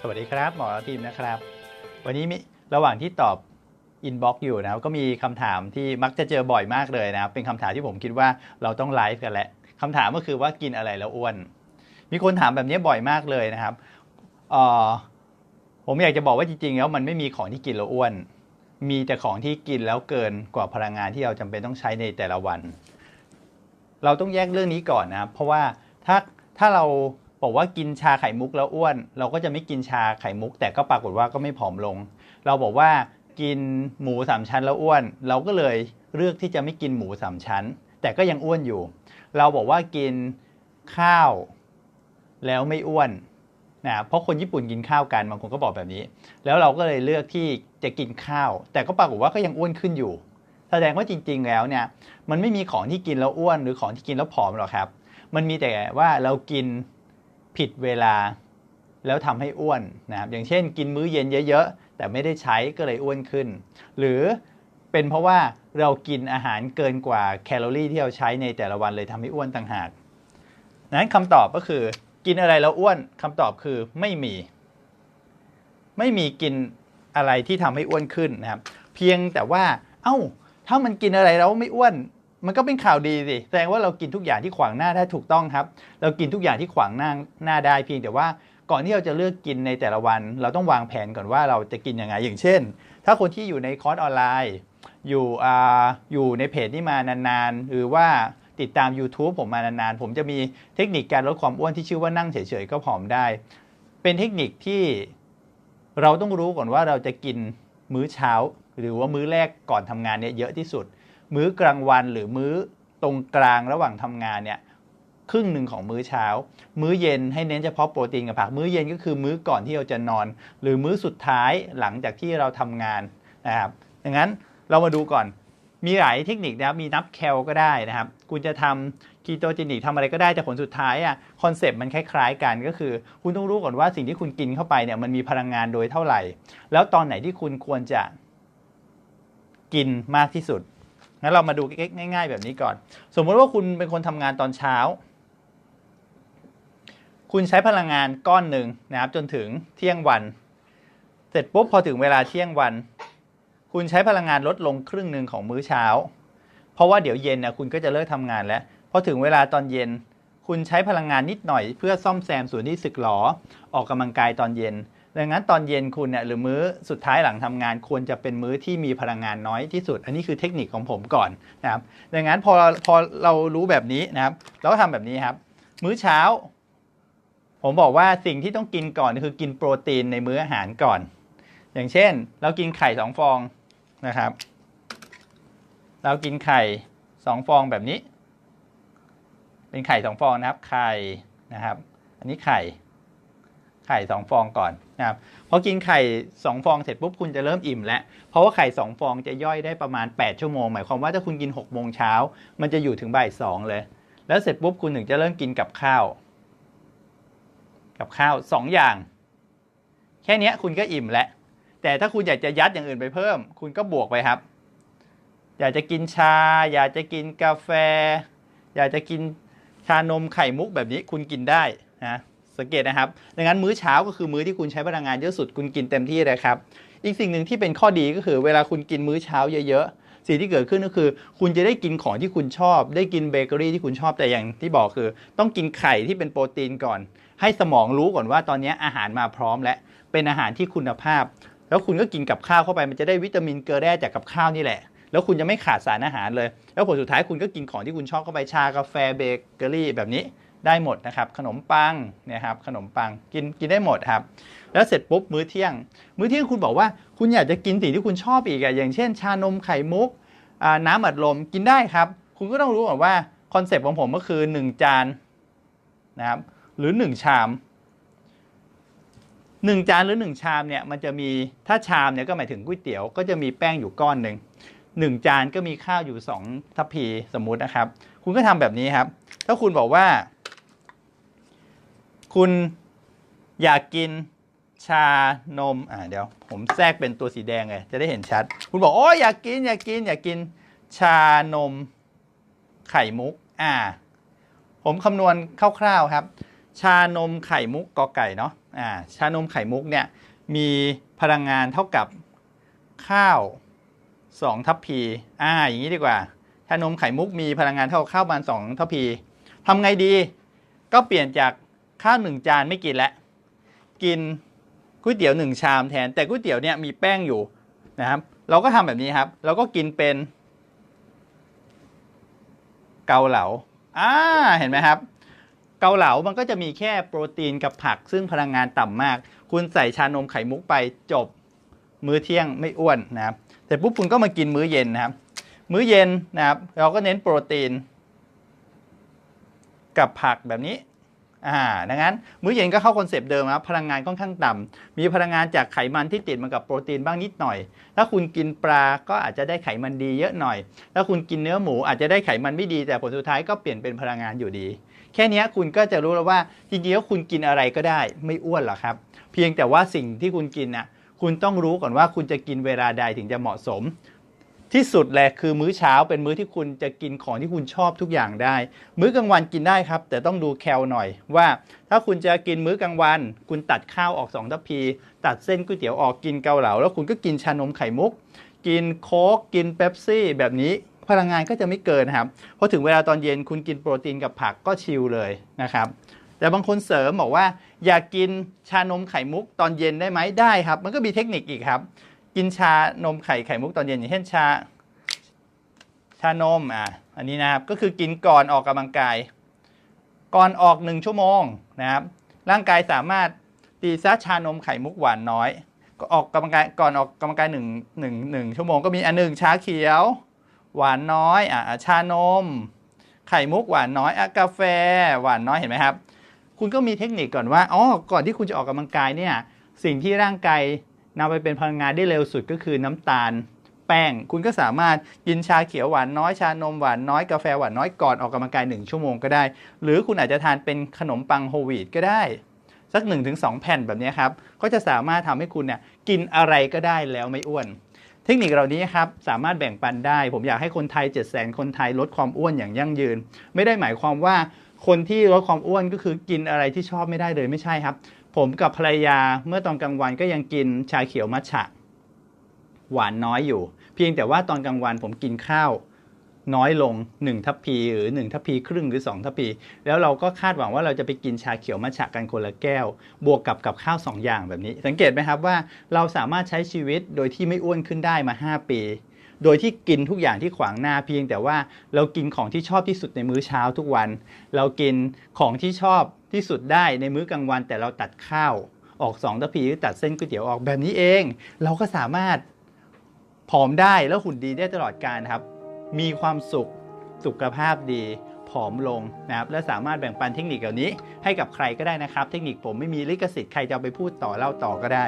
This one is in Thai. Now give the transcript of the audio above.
สวัสดีครับ หมอทีมนะครับ วันนี้มิระหว่างที่ตอบอินบ็อกซ์อยู่นะครับก็มีคำถามที่มักจะเจอบ่อยมากเลยนะครับ เป็นคำถามที่ผมคิดว่าเราต้องไลฟ์กันแหละคำถามก็คือว่ากินอะไรแล้วอ้วน มีคนถามแบบนี้บ่อยมากเลยนะครับออผมอยากจะบอกว่าจริงๆแล้วมันไม่มีของที่กินแล้วอ้วน มีแต่ของที่กินแล้วเกินกว่าพลังงานที่เราจำเป็นต้องใช้ในแต่ละวัน เราต้องแยกเรื่องนี้ก่อนนะครับ เพราะว่าถ้าถ้าเรา บอกว่ากินชาไข่มุกแล้วอ้วน เราก็จะไม่กินชาไข่มุก แต่ก็ปรากฏว่าก็ไม่ผอมลง เราบอกว่ากินหมูสามชั้นแล้วอ้วน เราก็เลยเลือกที่จะไม่กินหมูสามชั้น แต่ก็ยังอ้วนอยู่ เราบอกว่ากินข้าวแล้วไม่อ้วนนะเพราะคนญี่ปุ่นกินข้าวกันบางคนก็บอกแบบนี้ แล้วเราก็เลยเลือกที่จะกินข้าว แต่ก็ปรากฏว่าก็ยังอ้วนขึ้นอยู่ แสดงว่าจริง ๆ แล้วเนี่ยมันไม่มีของที่กินแล้วอ้วน หรือของที่กินแล้วผอมหรอกครับ มันมีแต่ว่าเรากิน ผิดเวลา แล้วทำให้อ้วนนะครับอย่างเช่น กินมื้อเย็นเยอะๆ แต่ไม่ได้ใช้ก็เลยอ้วนขึ้น หรือเป็นเพราะว่าเรากินอาหารเกินกว่าแคลอรี่ที่เราใช้ในแต่ละวันเลยทำให้อ้วนต่างหากนั้นคำตอบก็คือ กินอะไรแล้วอ้วนคำตอบคือไม่มี ไม่มีกินอะไรที่ทำให้อ้วนขึ้นนะครับ เพียงแต่ว่า เอ้าถ้ามันกินอะไรแล้วไม่อ้วน มันก็เป็นข่าวดีสิแสดงว่าเรากินทุกอย่างที่ขวางหน้าได้ถูกต้องครับ เรากินทุกอย่างที่ขวางหน้าหน้าได้เพียงแต่ว่าก่อนที่เราจะเลือกกินในแต่ละวัน เราต้องวางแผนก่อนว่าเราจะกินยังไงอย่างเช่น ถ้าคนที่อยู่ในคอร์สออนไลน์ อยู่อ่าอยู่ในเพจนี้มานานๆ หรือว่าติดตาม YouTube ผมมานานๆ ผมจะมีเทคนิคการลดความอ้วนที่ชื่อว่านั่งเฉยๆก็ผอมได้ เป็นเทคนิคที่เราต้องรู้ก่อนว่าเราจะกินมื้อเช้า หรือว่ามื้อแรกก่อนทำงานเนี่ยเยอะที่สุด มื้อกลางวันหรือมื้อตรงกลางระหว่างทำงานเนี่ยครึ่งหนึ่งของมื้อเช้า มื้อเย็นให้เน้นเฉพาะโปรตีนกับผัก มื้อเย็นก็คือมื้อก่อนที่เราจะนอน หรือมื้อสุดท้ายหลังจากที่เราทำงานนะครับดังนั้นเรามาดูก่อนมีหลายเทคนิคนะครับมีนับแคลก็ได้นะครับ คุณจะทำคีโตเจนิกทำอะไรก็ได้แต่ผลสุดท้ายอะคอนเซปต์มันคล้ายๆกันก็คือ คุณต้องรู้ก่อนว่าสิ่งที่คุณกินเข้าไปเนี่ยมันมีพลังงานโดยเท่าไหร่ แล้วตอนไหนที่คุณควรจะกินมากที่สุด งั้นเรามาดูง่าย ๆ แบบนี้ก่อน สมมติว่าคุณเป็นคนทำงานตอนเช้า คุณใช้พลังงานก้อนหนึ่งนะครับจนถึงเที่ยงวัน เสร็จปุ๊บพอถึงเวลาเที่ยงวัน คุณใช้พลังงานลดลงครึ่งหนึ่งของมื้อเช้า เพราะว่าเดี๋ยวเย็นนะคุณก็จะเลิกทำงานแล้วพอถึงเวลาตอนเย็น คุณใช้พลังงานนิดหน่อย เพื่อซ่อมแซมส่วนที่สึกหรอออกกำลังกายตอนเย็น ดังนั้นตอนเย็นคุณเนี่ยหรือมื้อสุดท้ายหลังทำงานควรจะเป็นมื้อที่มีพลังงานน้อยที่สุด อันนี้คือเทคนิคของผมก่อนนะครับดังนั้นพอพอเรารู้แบบนี้นะครับ เราก็ทำแบบนี้ครับ มื้อเช้า ผมบอกว่าสิ่งที่ต้องกินก่อนคือกินโปรตีนในมื้ออาหารก่อน อย่างเช่น เรากินไข่สองฟองนะครับ เรากินไข่สองฟองแบบนี้ เป็นไข่สองฟองนะครับ ไข่นะครับ อันนี้ไข่ไข่สองฟองก่อน นะครับพอกินไข่สองฟองเสร็จปุ๊บคุณจะเริ่มอิ่มแล้ว เพราะว่าไข่สองฟองจะย่อยได้ประมาณ 8 ชั่วโมง หมายความว่าถ้าคุณกิน6โมงเช้ามันจะอยู่ถึงบ่ายสองเลย แล้วเสร็จปุ๊บคุณถึงจะเริ่มกินกับข้าว กับข้าวสองอย่าง แค่นี้คุณก็อิ่มแล้ว แต่ถ้าคุณอยากจะยัดอย่างอื่นไปเพิ่ม คุณก็บวกไปครับ อยากจะกินชา อยากจะกินกาแฟ อยากจะกินชานมไข่มุกแบบนี้คุณกินได้นะ สังเกตนะครับ ดังนั้นมื้อเช้าก็คือมื้อที่คุณใช้พลังงานเยอะสุดคุณกินเต็มที่เลยครับ อีกสิ่งหนึ่งที่เป็นข้อดีก็คือเวลาคุณกินมื้อเช้าเยอะๆ สิ่งที่เกิดขึ้นก็คือ คุณจะได้กินของที่คุณชอบ ได้กินเบเกอรี่ที่คุณชอบแต่อย่างที่บอกคือ ต้องกินไข่ที่เป็นโปรตีนก่อน ให้สมองรู้ก่อนว่าตอนนี้อาหารมาพร้อมและเป็นอาหารที่คุณภาพ แล้วคุณก็กินกับข้าวเข้าไปมันจะได้วิตามินเกลือแร่จากกับข้าวนี่แหละแล้วคุณจะไม่ขาดสารอาหารเลย แล้วผลสุดท้ายคุณก็กินของที่คุณชอบเข้าไปชากาแฟเบเกอรี่แบบนี้ ได้หมดนะครับ ขนมปังนี่ยครับขนมปังกินกินได้หมดครับ แล้วเสร็จปุ๊บมื้อเที่ยง มื้อเที่ยงคุณบอกว่าคุณอยากจะกินสิ่งที่คุณชอบอีกอะอย่างเช่น ชานมไข่มุกน้ำอัดลมกินได้ครับ คุณก็ต้องรู้ก่อนว่าคอนเซปต์ของผมก็คือ 1 จานนะครับหรือ 1 ชามหนึ่งจานหรือหนึ่งชามเนี่ยมันจะมีถ้าชามเนี่ยก็หมายถึงก๋วยเตี๋ยวก็จะมีแป้งอยู่ก้อนหนึ่งหนึ่งจานก็มีข้าวอยู่สองทัพพีสมมุตินะครับ คุณก็ทำแบบนี้ครับ ถ้าคุณบอกว่า คุณอยากกินชานม อ่าเดี๋ยว ผมแทรกเป็นตัวสีแดงเลยจะได้เห็นชัด คุณบอกโอ้อยากกินอยากกินอยากกินชานมไข่มุก อ่า ผมคำนวณคร่าวๆครับ ชานมไข่มุกกอไก่เนาะ อ่า ชานมไข่มุกเนี่ยมีพลังงานเท่ากับข้าว2ทัพพี อ่า อย่างนี้ดีกว่า ชานมไข่มุกมีพลังงานเท่าข้าวประมาณ2ทัพพีทำไงดี ก็เปลี่ยนจาก ข้าวหนึ่งจานไม่กินแล้วกินก๋วยเตี๋ยวหนึ่งชามแทน แต่ก๋วยเตี๋ยวเนี่ยมีแป้งอยู่นะครับ เราก็ทำแบบนี้ครับ เราก็กินเป็น เกาเหลาอ่าเห็นไหมครับ เกาเหลามันก็จะมีแค่โปรตีนกับผัก ซึ่งพลังงานต่ำมาก คุณใส่ชานมไข่มุกไปจบมื้อเที่ยงไม่อ้วนนะครับแต่ปุ๊บคุณก็มากินมื้อเย็นนะครับ มื้อเย็นนะครับ เราก็เน้นโปรตีน กับผักแบบนี้ อ่าดังนั้น มื้อเย็นก็เข้าคอนเซปต์เดิมครับพลังงานค่อนข้างต่ำมีพลังงานจากไขมันที่ติดมากับโปรตีนบ้างนิดหน่อย ถ้าคุณกินปลาก็อาจจะได้ไขมันดีเยอะหน่อย ถ้าคุณกินเนื้อหมูอาจจะได้ไขมันไม่ดี แต่ผลสุดท้ายก็เปลี่ยนเป็นพลังงานอยู่ดี แค่นี้คุณก็จะรู้แล้วว่าจริงๆแล้วคุณกินอะไรก็ได้ไม่อ้วนหรอกครับ เพียงแต่ว่าสิ่งที่คุณกินน่ะคุณต้องรู้ก่อนว่าคุณจะกินเวลาใดถึงจะเหมาะสม ที่สุดแหละคือมื้อเช้าเป็นมื้อที่คุณจะกินของที่คุณชอบทุกอย่างได้ มื้อกลางวันกินได้ครับ แต่ต้องดูแคลหน่อยว่า ถ้าคุณจะกินมื้อกลางวัน คุณตัดข้าวออก2ทัพพี ตัดเส้นก๋วยเตี๋ยวออกกินเกาเหลาแล้วคุณก็กินชานมไข่มุก กินโค้กกินเป๊ปซี่ แบบนี้พลังงานก็จะไม่เกินครับพอถึงเวลาตอนเย็นคุณกินโปรตีนกับผักก็ชิลเลยนะครับแต่บางคนเสริมบอกว่า อยากกินชานมไข่มุกตอนเย็นได้ไหมได้ครับ มันก็มีเทคนิคอีกครับ กินชานมไข่ไข่มุกตอนเย็นอย่างเช่นชา ชานมอะอันนี้นะครับก็คือกินก่อนออกกำลังกาย ก่อนออกหนึ่งชั่วโมงนะครับ ร่างกายสามารถตีซะชานมไข่มุกหวานน้อย ก็ออกกำลังกายก่อนออกกำลังกายหนึ่งหนึ่งหนึ่งชั่วโมงก็มีอันหนึ่งชาเขียว หวานน้อยอะชานม ไข่มุกหวานน้อยอะกาแฟ หวานน้อยเห็นไหมครับ คุณก็มีเทคนิคก่อนว่าอ๋อก่อนที่คุณจะออกกำลังกายเนี่ยสิ่งที่ร่างกาย นำไปเป็นพลังงานได้เร็วสุดก็คือน้ำตาล แป้ง คุณก็สามารถกินชาเขียวหวานน้อยชานมหวานน้อยกาแฟหวานน้อยก่อนออกกำลังกาย 1 ชั่วโมงก็ได้ หรือคุณอาจจะทานเป็นขนมปังโฮลวีตก็ได้ สัก 1-2 แผ่นแบบนี้ครับ ก็จะสามารถทำให้คุณเนี่ยกินอะไรก็ได้แล้วไม่อ้วนเทคนิคเหล่านี้ครับสามารถแบ่งปันได้ ผมอยากให้คนไทย 7 0 0 0 0 คนไทยลดความอ้วนอย่างยั่งยืน ไม่ได้หมายความว่าคนที่ลดความอ้วนก็คือกินอะไรที่ชอบไม่ได้เลยไม่ใช่ครับ ผมกับภรรยาเมื่อตอนกลางวันก็ยังกินชาเขียวมัทฉะ หวานน้อยอยู่ เพียงแต่ว่าตอนกลางวันผมกินข้าวน้อยลง 1 ทัพพีหรือ 1 ทัพพีครึ่งหรือ 2 ทัพพี แล้วเราก็คาดหวังว่าเราจะไปกินชาเขียวมัทฉะกันคนละแก้ว บวกกับกับข้าว 2 อย่างแบบนี้ สังเกตไหมครับว่าเราสามารถใช้ชีวิตโดยที่ไม่อ้วนขึ้นได้มา 5 ปี โดยที่กินทุกอย่างที่ขวางหน้าเพียง แต่ว่าเรากินของที่ชอบที่สุดในมื้อเช้าทุกวัน เรากินของที่ชอบที่สุดได้ในมื้อกลางวัน แต่เราตัดข้าวออก2ทัพพีหรือตัดเส้นก๋วยเตี๋ยวออกแบบนี้เอง เราก็สามารถผอมได้แล้วหุ่นดีได้ตลอดการครับ มีความสุขสุขภาพดีผอมลงนะครับและสามารถแบ่งปันเทคนิคเหล่านี้ ให้กับใครก็ได้นะครับ เทคนิคผมไม่มีลิขสิทธิ์ใครจะไปพูดต่อเล่าต่อก็ได้